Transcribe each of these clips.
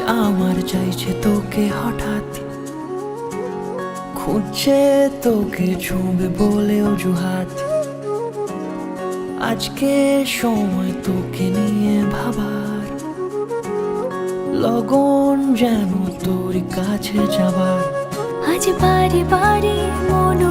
আমার চাইছে তোকে হঠাৎ। খুঁজছে তোকে ছুঁবে বলে অজুহাত। আজকে সময় তোকে নিয়ে ভাবার। লগন যেন তোর কাছে যাবার। আজ বারে বারে মনুরে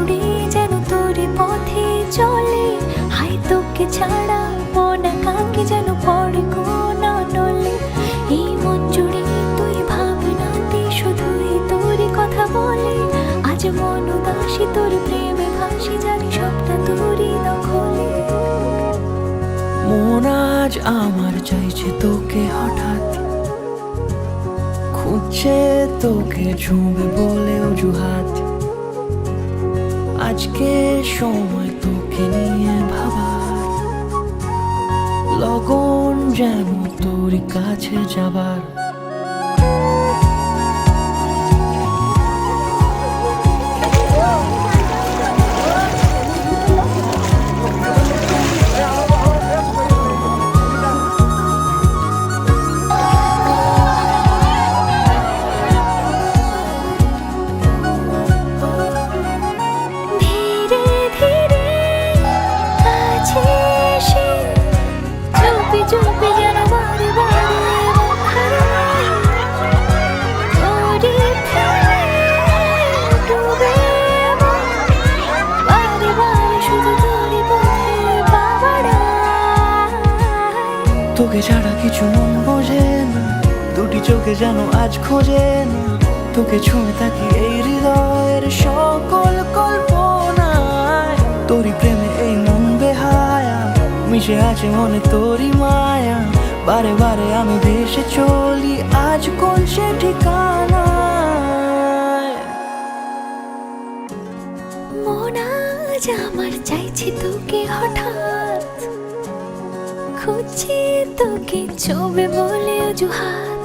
আমার চাইছে তোকে হঠাৎ। খুঁজছে তোকে ছুঁবে বলে অজুহাত। আজকে সময় তোকে নিয়ে ভাবার। লগন যেন তোর কাছে যাবার। চোখে যেন আজ খোঁজে না, তোকে ছুঁয়ে থাকি এই হৃদয়ের সকল কল্পনায়। তোরই প্রেমে এই মন বেহায়া, মিশে আছে মনে তোরই মায়া। বারে বারে আমি ভেসে চলি আজ কোন সে আজ আমার চাইছে তোকে হঠাৎ। খুঁজছে তোকে ছবে বলে অজুহাত।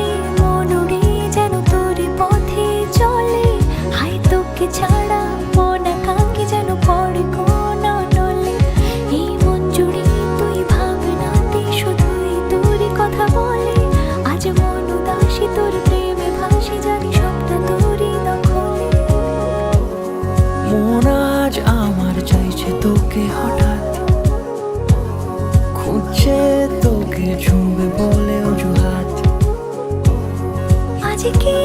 ছুঁবে বলে অজুহাত। আজকে সময়